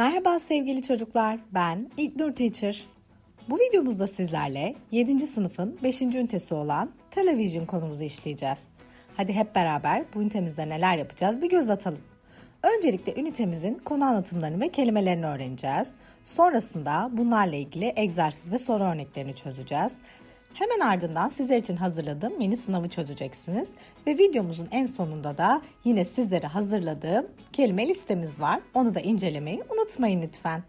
Merhaba sevgili çocuklar, ben İlknur Teacher. Bu videomuzda sizlerle 7. sınıfın 5. ünitesi olan televizyon konumuzu işleyeceğiz. Hadi hep beraber bu ünitemizde neler yapacağız bir göz atalım. Öncelikle ünitemizin konu anlatımlarını ve kelimelerini öğreneceğiz. Sonrasında bunlarla ilgili egzersiz ve soru örneklerini çözeceğiz. Hemen ardından sizler için hazırladığım mini sınavı çözeceksiniz. Ve videomuzun en sonunda da yine sizlere hazırladığım kelime listemiz var. Onu da incelemeyi unutmayın lütfen.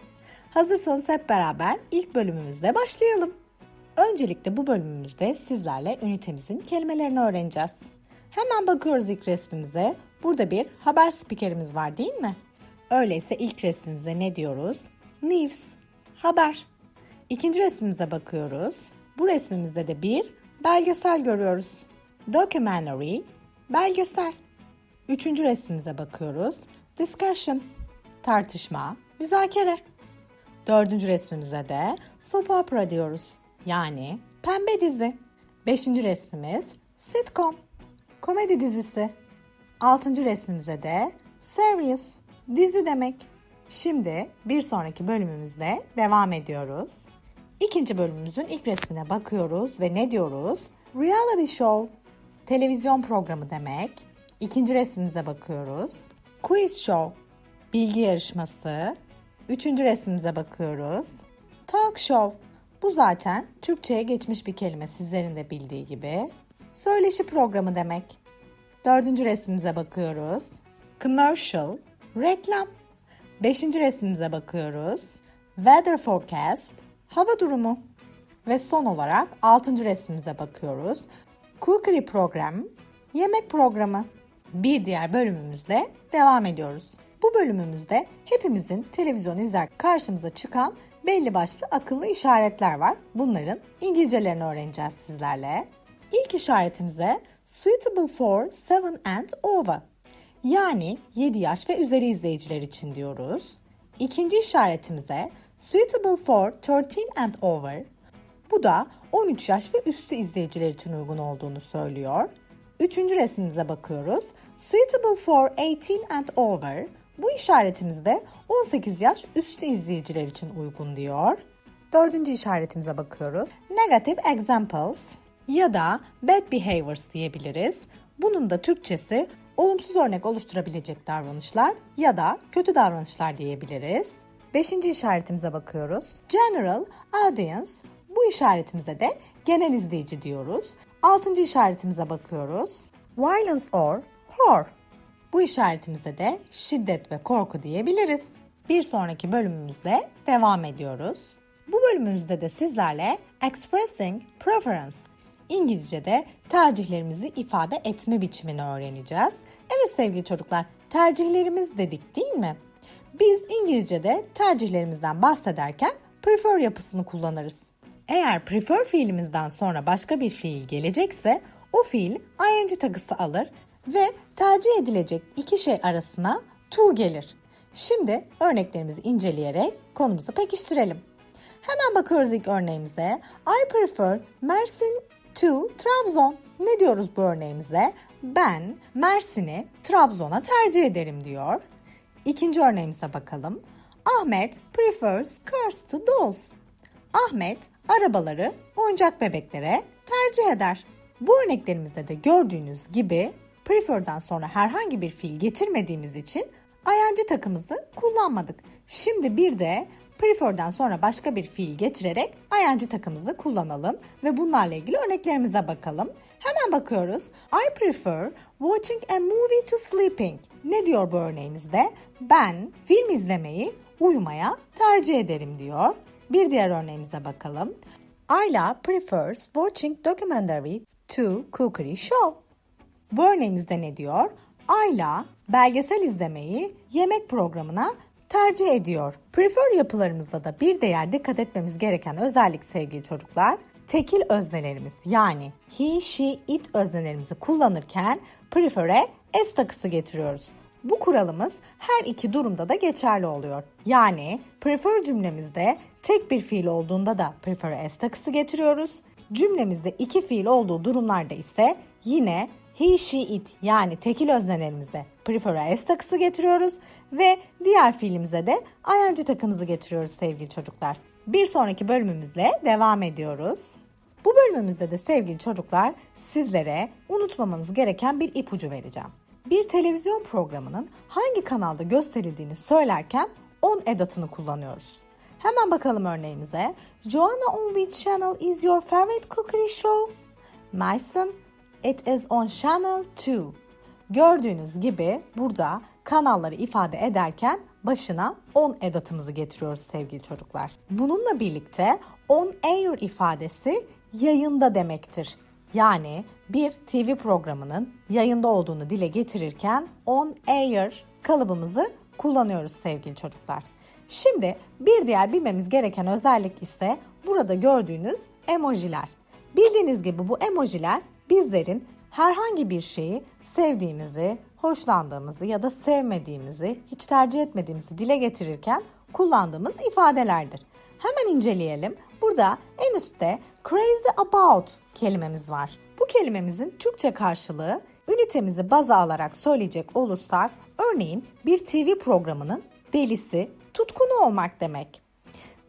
Hazırsanız hep beraber ilk bölümümüzde başlayalım. Öncelikle bu bölümümüzde sizlerle ünitemizin kelimelerini öğreneceğiz. Hemen bakıyoruz ilk resmimize. Burada bir haber spikerimiz var değil mi? Öyleyse ilk resmimize ne diyoruz? News, haber. İkinci resmimize bakıyoruz. Bu resmimizde de bir belgesel görüyoruz. Documentary, belgesel. Üçüncü resmimize bakıyoruz. Discussion, tartışma, müzakere. Dördüncü resmimize de soap opera diyoruz. Yani pembe dizi. Beşinci resmimiz sitcom, komedi dizisi. Altıncı resmimize de series, dizi demek. Şimdi bir sonraki bölümümüzde devam ediyoruz. İkinci bölümümüzün ilk resmine bakıyoruz ve ne diyoruz? Reality show, televizyon programı demek. İkinci resmimize bakıyoruz. Quiz show, bilgi yarışması. Üçüncü resmimize bakıyoruz. Talk show, bu zaten Türkçe'ye geçmiş bir kelime sizlerin de bildiği gibi. Söyleşi programı demek. Dördüncü resmimize bakıyoruz. Commercial, reklam. Beşinci resmimize bakıyoruz. Weather forecast, hava durumu. Ve son olarak altıncı resmimize bakıyoruz. Cookery program, yemek programı. Bir diğer bölümümüzle devam ediyoruz. Bu bölümümüzde hepimizin televizyon izler karşımıza çıkan belli başlı akıllı işaretler var. Bunların İngilizcelerini öğreneceğiz sizlerle. İlk işaretimize suitable for 7 and over. Yani 7 yaş ve üzeri izleyiciler için diyoruz. İkinci işaretimize suitable for 13 and over. Bu da 13 yaş ve üstü izleyiciler için uygun olduğunu söylüyor. Üçüncü resmimize bakıyoruz. Suitable for 18 and over. Bu işaretimizde 18 yaş üstü izleyiciler için uygun diyor. Dördüncü işaretimize bakıyoruz. Negative examples ya da bad behaviors diyebiliriz. Bunun da Türkçesi olumsuz örnek oluşturabilecek davranışlar ya da kötü davranışlar diyebiliriz. Beşinci işaretimize bakıyoruz. General audience. Bu işaretimize de genel izleyici diyoruz. Altıncı işaretimize bakıyoruz. Violence or horror. Bu işaretimize de şiddet ve korku diyebiliriz. Bir sonraki bölümümüzle devam ediyoruz. Bu bölümümüzde de sizlerle expressing preference İngilizce'de tercihlerimizi ifade etme biçimini öğreneceğiz. Evet sevgili çocuklar, tercihlerimiz dedik değil mi? Biz İngilizce'de tercihlerimizden bahsederken prefer yapısını kullanırız. Eğer prefer fiilimizden sonra başka bir fiil gelecekse o fiil ing takısı alır ve tercih edilecek iki şey arasına to gelir. Şimdi örneklerimizi inceleyerek konumuzu pekiştirelim. Hemen bakıyoruz ilk örneğimize. I prefer Mersin to Trabzon. Ne diyoruz bu örneğimize? Ben Mersin'i Trabzon'a tercih ederim diyor. İkinci örneğimize bakalım. Ahmet prefers cars to dolls. Ahmet arabaları oyuncak bebeklere tercih eder. Bu örneklerimizde de gördüğünüz gibi prefer'dan sonra herhangi bir fiil getirmediğimiz için ing takımızı kullanmadık. Şimdi bir de prefer'den sonra başka bir fiil getirerek ing takımızı kullanalım ve bunlarla ilgili örneklerimize bakalım. Hemen bakıyoruz. I prefer watching a movie to sleeping. Ne diyor bu örneğimizde? Ben film izlemeyi uyumaya tercih ederim diyor. Bir diğer örneğimize bakalım. Ayla prefers watching documentary to cookery show. Bu örneğimizde ne diyor? Ayla belgesel izlemeyi yemek programına tercih ediyor. Prefer yapılarımızda da bir diğer dikkat etmemiz gereken özellik sevgili çocuklar. Tekil öznelerimiz yani he, she, it öznelerimizi kullanırken prefer'e s takısı getiriyoruz. Bu kuralımız her iki durumda da geçerli oluyor. Yani prefer cümlemizde tek bir fiil olduğunda da prefer'e s takısı getiriyoruz. Cümlemizde iki fiil olduğu durumlarda ise yine he, she, it yani tekil öznelerimize prefer'a s takısı getiriyoruz ve diğer fiilimize de ing takımızı getiriyoruz sevgili çocuklar. Bir sonraki bölümümüzle devam ediyoruz. Bu bölümümüzde de sevgili çocuklar sizlere unutmamanız gereken bir ipucu vereceğim. Bir televizyon programının hangi kanalda gösterildiğini söylerken on edatını kullanıyoruz. Hemen bakalım örneğimize. Joanna on which channel is your favorite cookery show? Mason, it is on channel 2. Gördüğünüz gibi burada kanalları ifade ederken başına on edatımızı getiriyoruz sevgili çocuklar. Bununla birlikte on air ifadesi yayında demektir. Yani bir TV programının yayında olduğunu dile getirirken on air kalıbımızı kullanıyoruz sevgili çocuklar. Şimdi bir diğer bilmemiz gereken özellik ise burada gördüğünüz emojiler. Bildiğiniz gibi bu emojiler bizlerin herhangi bir şeyi sevdiğimizi, hoşlandığımızı ya da sevmediğimizi, hiç tercih etmediğimizi dile getirirken kullandığımız ifadelerdir. Hemen inceleyelim. Burada en üstte crazy about kelimemiz var. Bu kelimemizin Türkçe karşılığı ünitemizi baza alarak söyleyecek olursak örneğin bir TV programının delisi, tutkunu olmak demek.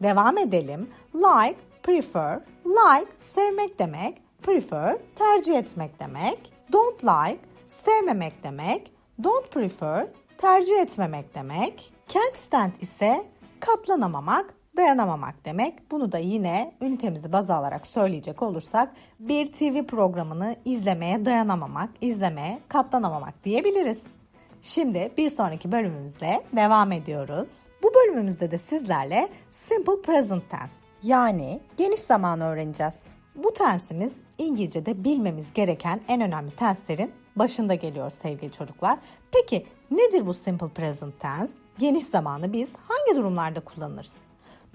Devam edelim. Like, prefer, like sevmek demek, prefer tercih etmek demek. Don't like sevmemek demek, don't prefer tercih etmemek demek. Can't stand ise katlanamamak, dayanamamak demek. Bunu da yine ünitemizi baz alarak söyleyecek olursak bir TV programını izlemeye dayanamamak, izlemeye katlanamamak diyebiliriz. Şimdi bir sonraki bölümümüzle devam ediyoruz. Bu bölümümüzde de sizlerle simple present tense yani geniş zamanı öğreneceğiz. Bu tensimiz İngilizce'de bilmemiz gereken en önemli tenslerin başında geliyor sevgili çocuklar. Peki nedir bu simple present tense? Geniş zamanı biz hangi durumlarda kullanırız?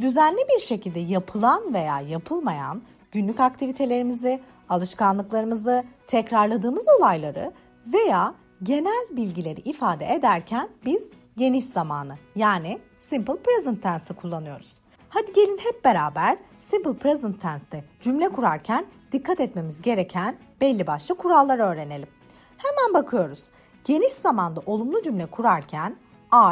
Düzenli bir şekilde yapılan veya yapılmayan günlük aktivitelerimizi, alışkanlıklarımızı, tekrarladığımız olayları veya genel bilgileri ifade ederken biz geniş zamanı yani simple present tense'ı kullanıyoruz. Hadi gelin hep beraber simple present tense'te cümle kurarken dikkat etmemiz gereken belli başlı kuralları öğrenelim. Hemen bakıyoruz. Geniş zamanda olumlu cümle kurarken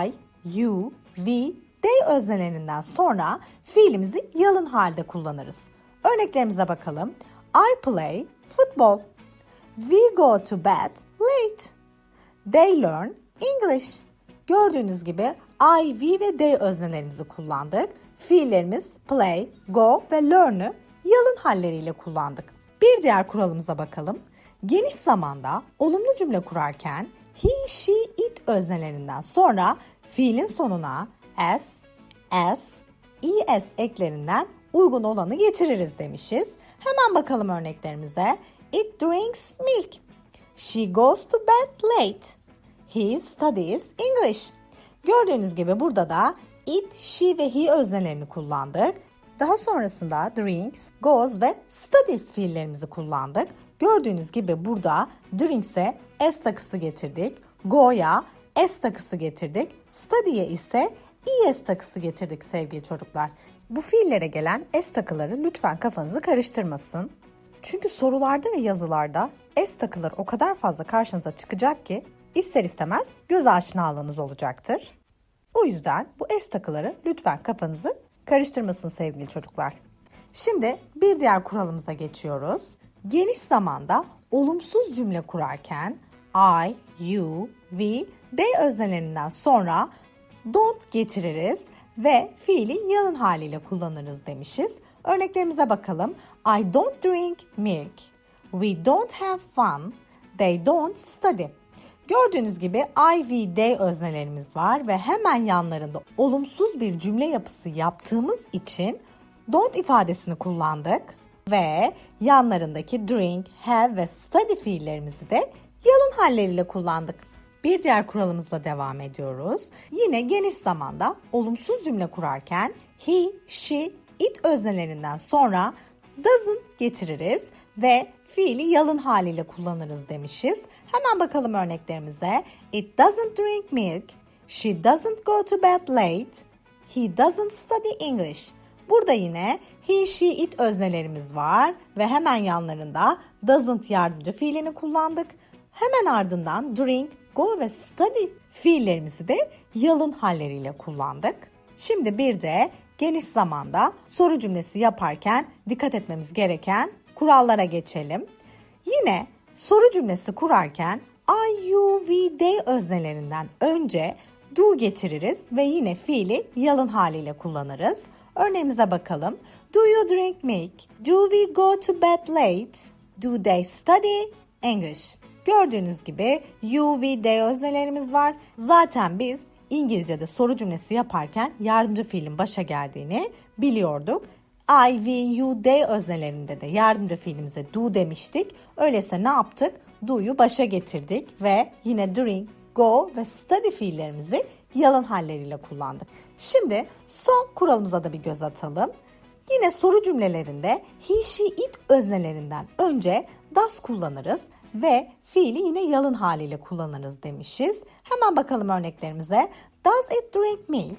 I, you, we, they öznelerinden sonra fiilimizi yalın halde kullanırız. Örneklerimize bakalım. I play football. We go to bed late. They learn English. Gördüğünüz gibi I, we ve they öznelerimizi kullandık. Fiillerimiz play, go ve learn'ü yalın halleriyle kullandık. Bir diğer kuralımıza bakalım. Geniş zamanda olumlu cümle kurarken he, she, it öznelerinden sonra fiilin sonuna s, s, es eklerinden uygun olanı getiririz demişiz. Hemen bakalım örneklerimize. It drinks milk. She goes to bed late. He studies English. Gördüğünüz gibi burada da it, she ve he öznelerini kullandık. Daha sonrasında drinks, goes ve studies fiillerimizi kullandık. Gördüğünüz gibi burada drinks'e s takısı getirdik. Go'ya s takısı getirdik. Study'ye ise es takısı getirdik sevgili çocuklar. Bu fiillere gelen s takıları lütfen kafanızı karıştırmasın. Çünkü sorularda ve yazılarda s takıları o kadar fazla karşınıza çıkacak ki ister istemez göz aşinalığınız olacaktır. O yüzden bu S takıları lütfen kafanızı karıştırmasın sevgili çocuklar. Şimdi bir diğer kuralımıza geçiyoruz. Geniş zamanda olumsuz cümle kurarken I, you, we, they öznelerinden sonra don't getiririz ve fiilin yalın haliyle kullanırız demişiz. Örneklerimize bakalım. I don't drink milk. We don't have fun. They don't study. Gördüğünüz gibi I, we, they öznelerimiz var ve hemen yanlarında olumsuz bir cümle yapısı yaptığımız için don't ifadesini kullandık ve yanlarındaki drink, have ve study fiillerimizi de yalın halleriyle kullandık. Bir diğer kuralımızla devam ediyoruz. Yine geniş zamanda olumsuz cümle kurarken he, she, it öznelerinden sonra doesn't getiririz ve fiili yalın haliyle kullanırız demişiz. Hemen bakalım örneklerimize. It doesn't drink milk. She doesn't go to bed late. He doesn't study English. Burada yine he, she, it öznelerimiz var ve hemen yanlarında doesn't yardımcı fiilini kullandık. Hemen ardından drink, go ve study fiillerimizi de yalın halleriyle kullandık. Şimdi bir de geniş zamanda soru cümlesi yaparken dikkat etmemiz gereken kurallara geçelim. Yine soru cümlesi kurarken I, you, we, they öznelerinden önce do getiririz ve yine fiili yalın haliyle kullanırız. Örneğimize bakalım. Do you drink milk? Do we go to bed late? Do they study English? Gördüğünüz gibi you, we, they öznelerimiz var. Zaten biz İngilizce'de soru cümlesi yaparken yardımcı fiilin başa geldiğini biliyorduk. I, we, you, they öznelerinde de yardımcı fiilimize do demiştik. Öyleyse ne yaptık? Do'yu başa getirdik ve yine drink, go ve study fiillerimizi yalın halleriyle kullandık. Şimdi son kuralımıza da bir göz atalım. Yine soru cümlelerinde he, she, it öznelerinden önce does kullanırız ve fiili yine yalın haliyle kullanırız demişiz. Hemen bakalım örneklerimize. Does it drink milk?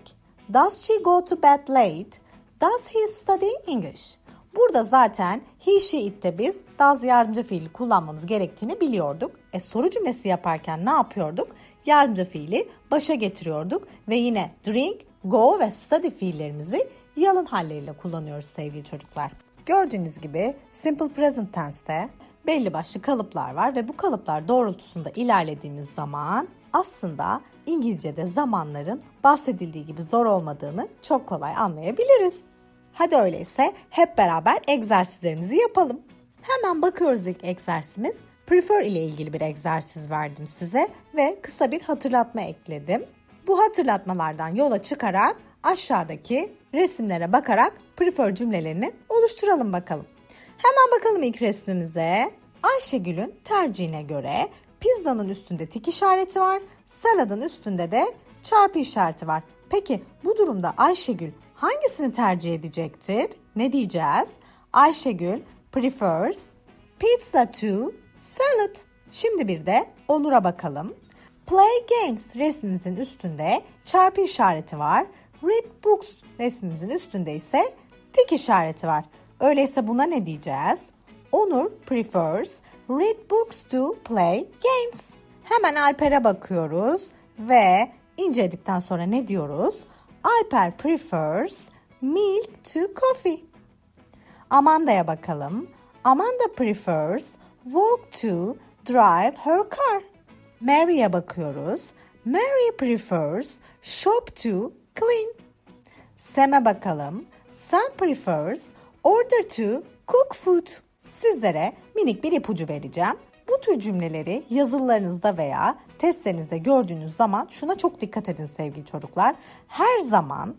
Does she go to bed late? Does he study English? Burada zaten he, she, it'te biz does yardımcı fiili kullanmamız gerektiğini biliyorduk. E soru cümlesi yaparken ne yapıyorduk? Yardımcı fiili başa getiriyorduk ve yine drink, go ve study fiillerimizi yalın halleriyle kullanıyoruz sevgili çocuklar. Gördüğünüz gibi simple present tense'te belli başlı kalıplar var ve bu kalıplar doğrultusunda ilerlediğimiz zaman aslında İngilizce'de zamanların bahsedildiği gibi zor olmadığını çok kolay anlayabiliriz. Hadi öyleyse hep beraber egzersizlerimizi yapalım. Hemen bakıyoruz ilk egzersizimiz. Prefer ile ilgili bir egzersiz verdim size ve kısa bir hatırlatma ekledim. Bu hatırlatmalardan yola çıkarak aşağıdaki resimlere bakarak prefer cümlelerini oluşturalım bakalım. Hemen bakalım ilk resmimize. Ayşegül'ün tercihine göre pizzanın üstünde tik işareti var, saladın üstünde de çarpı işareti var. Peki bu durumda Ayşegül hangisini tercih edecektir? Ne diyeceğiz? Ayşegül prefers pizza to salad. Şimdi bir de Onur'a bakalım. Play games resmimizin üstünde çarpı işareti var. Read books resmimizin üstünde ise tik işareti var. Öyleyse buna ne diyeceğiz? Onur prefers read books to play games. Hemen Alper'e bakıyoruz ve inceledikten sonra ne diyoruz? Alper prefers milk to coffee. Amanda'ya bakalım. Amanda prefers walk to drive her car. Mary'e bakıyoruz. Mary prefers shop to clean. Sam'e bakalım. Sam prefers order to cook food. Sizlere minik bir ipucu vereceğim. Bu tür cümleleri yazılarınızda veya testlerinizde gördüğünüz zaman şuna çok dikkat edin sevgili çocuklar. Her zaman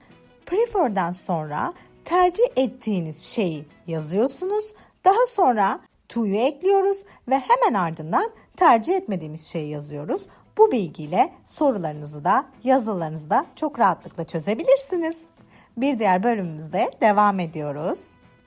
prefer'den sonra tercih ettiğiniz şeyi yazıyorsunuz. Daha sonra to'yu ekliyoruz ve hemen ardından tercih etmediğimiz şeyi yazıyoruz. Bu bilgiyle sorularınızı da yazılarınızı da çok rahatlıkla çözebilirsiniz. Bir diğer bölümümüzde devam ediyoruz.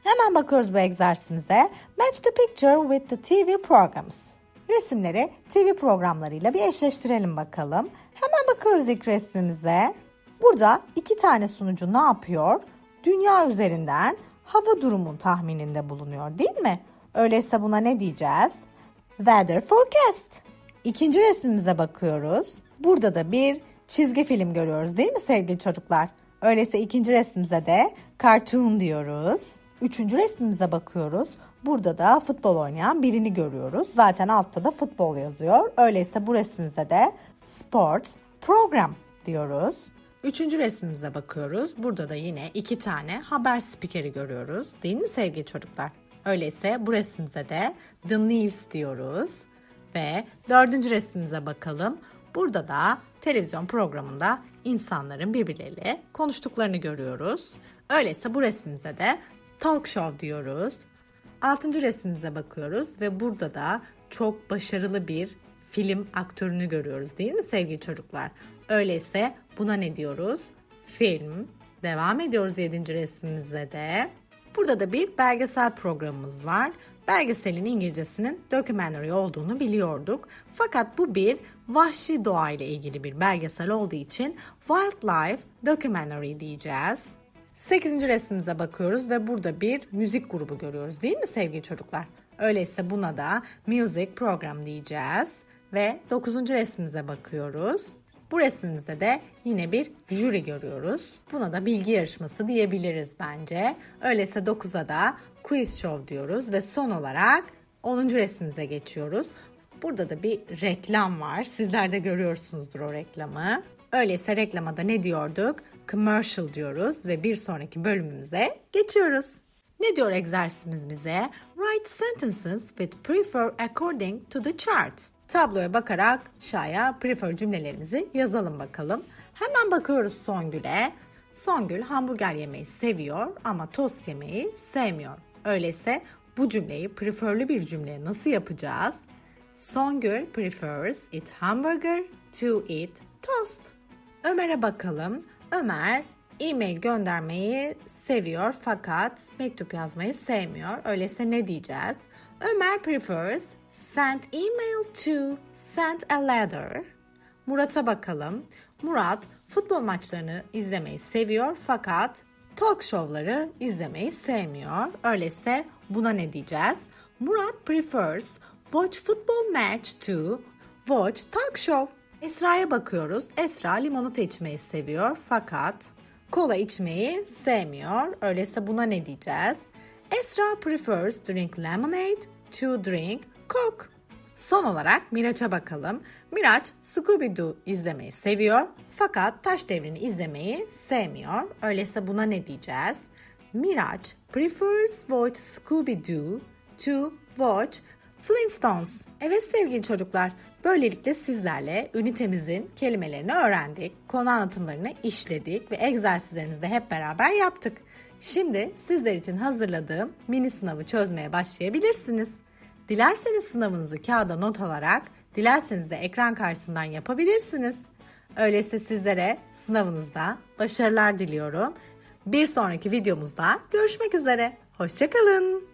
Hemen bakıyoruz bu egzersizimize. Match the picture with the TV programs. Resimleri TV programlarıyla bir eşleştirelim bakalım. Hemen bakıyoruz ilk resmimize. Burada iki tane sunucu ne yapıyor? Dünya üzerinden hava durumun tahmininde bulunuyor değil mi? Öyleyse buna ne diyeceğiz? Weather forecast. İkinci resmimize bakıyoruz. Burada da bir çizgi film görüyoruz değil mi sevgili çocuklar? Öyleyse ikinci resmimize de cartoon diyoruz. Üçüncü resmimize bakıyoruz. Burada da futbol oynayan birini görüyoruz. Zaten altta da futbol yazıyor. Öyleyse bu resmimize de sports program diyoruz. Üçüncü resmimize bakıyoruz. Burada da yine iki tane haber spikeri görüyoruz. Değil mi sevgili çocuklar? Öyleyse bu resmimize de The News diyoruz. Ve dördüncü resmimize bakalım. Burada da televizyon programında insanların birbirleriyle konuştuklarını görüyoruz. Öyleyse bu resmimize de talk show diyoruz. Altıncı resmimize bakıyoruz ve burada da çok başarılı bir film aktörünü görüyoruz değil mi sevgili çocuklar? Öyleyse buna ne diyoruz? Film. Devam ediyoruz yedinci resmimizde de. Burada da bir belgesel programımız var. Belgeselin İngilizcesinin documentary olduğunu biliyorduk. Fakat bu bir vahşi doğa ile ilgili bir belgesel olduğu için wildlife documentary diyeceğiz. 8. resmimize bakıyoruz ve burada bir müzik grubu görüyoruz değil mi sevgili çocuklar? Öyleyse buna da music program diyeceğiz. Ve dokuzuncu resmimize bakıyoruz. Bu resmimizde de yine bir jüri görüyoruz. Buna da bilgi yarışması diyebiliriz bence. Öyleyse 9'a da quiz show diyoruz ve son olarak 10. resmimize geçiyoruz. Burada da bir reklam var. Sizler de görüyorsunuzdur o reklamı. Öyleyse reklamada ne diyorduk? Commercial diyoruz ve bir sonraki bölümümüze geçiyoruz. Ne diyor egzersizimiz bize? Write sentences with prefer according to the chart. Tabloya bakarak şaya prefer cümlelerimizi yazalım bakalım. Hemen bakıyoruz Songül'e. Songül hamburger yemeyi seviyor ama tost yemeyi sevmiyor. Öyleyse bu cümleyi preferli bir cümleye nasıl yapacağız? Songül prefers eat hamburger to eat toast. Ömer'e bakalım. Ömer e-mail göndermeyi seviyor fakat mektup yazmayı sevmiyor. Öyleyse ne diyeceğiz? Ömer prefers send email to send a letter. Murat'a bakalım. Murat futbol maçlarını izlemeyi seviyor fakat talk show'ları izlemeyi sevmiyor. Öyleyse buna ne diyeceğiz? Murat prefers watch football match to watch talk show. Esra'ya bakıyoruz. Esra limonata içmeyi seviyor fakat kola içmeyi sevmiyor. Öyleyse buna ne diyeceğiz? Esra prefers drink lemonade to drink coke. Son olarak Miraç'a bakalım. Miraç Scooby-Doo izlemeyi seviyor fakat Taş Devri'ni izlemeyi sevmiyor. Öyleyse buna ne diyeceğiz? Miraç prefers watch Scooby-Doo to watch Flintstones. Evet sevgili çocuklar, böylelikle sizlerle ünitemizin kelimelerini öğrendik, konu anlatımlarını işledik ve egzersizlerimizi de hep beraber yaptık. Şimdi sizler için hazırladığım mini sınavı çözmeye başlayabilirsiniz. Dilerseniz sınavınızı kağıda not alarak, dilerseniz de ekran karşısından yapabilirsiniz. Öyleyse sizlere sınavınızda başarılar diliyorum. Bir sonraki videomuzda görüşmek üzere. Hoşçakalın.